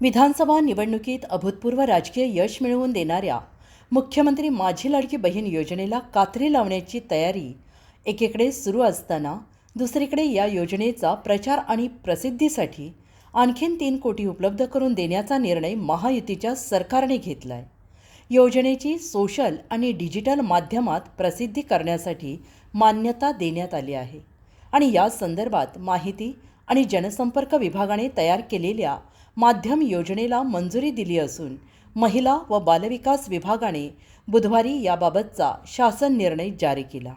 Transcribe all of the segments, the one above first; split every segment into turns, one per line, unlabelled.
विधानसभा निवडणुकीत अभूतपूर्व राजकीय यश मिळवून देणाऱ्या मुख्यमंत्री माझी लाडकी बहीण योजनेला कात्री लावण्याची तयारी एकीकडे सुरू असताना दुसरीकडे या योजनेचा प्रचार आणि प्रसिद्धीसाठी आणखीन तीन कोटी उपलब्ध करून देण्याचा निर्णय महायुतीच्या सरकारने घेतला आहे योजनेची सोशल आणि डिजिटल माध्यमात प्रसिद्धी करण्यासाठी मान्यता देण्यात आली आहे आणि या संदर्भात माहिती आणि जनसंपर्क विभागाने तयार केलेल्या माध्यम योजनेला मंजुरी दिली असून महिला व बालविकास विभागाने बुधवारी याबाबतचा शासन निर्णय जारी केला.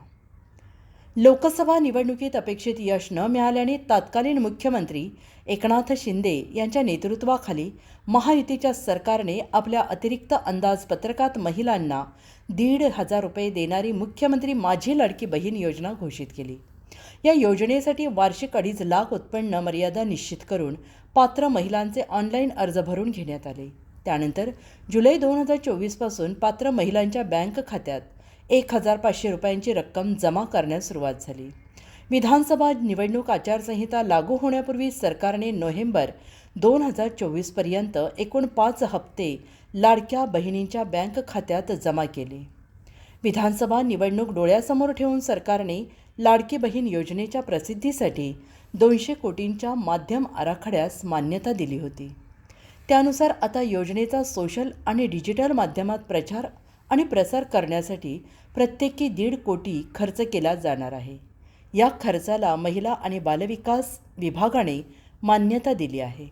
लोकसभा निवडणुकीत अपेक्षित यश न मिळाल्याने तत्कालीन मुख्यमंत्री एकनाथ शिंदे यांच्या नेतृत्वाखाली महायुतीच्या सरकारने आपल्या अतिरिक्त अंदाजपत्रकात महिलांना दीड हजार रुपये देणारी मुख्यमंत्री माझी लडकी बहीण योजना घोषित केली. या योजनेसाठी वार्षिक अडीच लाख उत्पन्न मर्यादा निश्चित करून पात्र महिलांचे ऑनलाईन अर्ज भरून घेण्यात आले. त्यानंतर जुलै दोन हजार चोवीसपासून पात्र महिलांच्या बँक खात्यात एक हजार पाचशे रुपयांची रक्कम जमा करण्यास सुरुवात झाली. विधानसभा निवडणूक आचारसंहिता लागू होण्यापूर्वी सरकारने नोव्हेंबर दोन हजार चोवीसपर्यंत एकूण पाच हप्ते लाडक्या बहिणींच्या बँक खात्यात जमा केले. विधानसभा निवडणूक डोळ्यासमोर ठेवून सरकारने लाडकी बहीण योजनेच्या प्रसिद्धीसाठी दोनशे कोटींच्या माध्यम आराखड्यास मान्यता दिली होती. त्यानुसार आता योजनेचा सोशल आणि डिजिटल माध्यमात प्रचार आणि प्रसार करण्यासाठी प्रत्येकी दीड कोटी खर्च केला जाणार आहे. या खर्चाला महिला आणि बालविकास विभागाने मान्यता दिली आहे.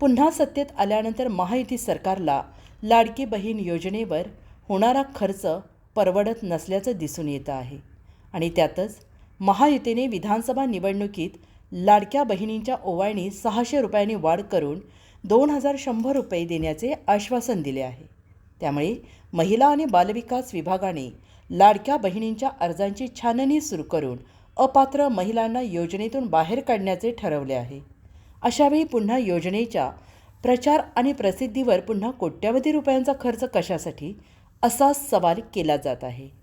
पुन्हा सत्तेत आल्यानंतर महायुती सरकारला लाडकी बहीण योजनेवर होणारा खर्च परवडत नसल्याचं दिसून येतं आहे. आणि त्यातच महायुतीने विधानसभा निवडणुकीत लाडक्या बहिणींच्या ओवाळणी सहाशे रुपयांनी वाढ करून दोन हजार शंभर रुपये देण्याचे आश्वासन दिले आहे. त्यामुळे महिला आणि बालविकास विभागाने लाडक्या बहिणींच्या अर्जांची छाननी सुरू करून अपात्र महिलांना योजनेतून बाहेर काढण्याचे ठरवले आहे. अशावेळी पुन्हा योजनेच्या प्रचार आणि प्रसिद्धीवर पुन्हा कोट्यावधी रुपयांचा खर्च कशासाठी असा सवाल केला जात आहे.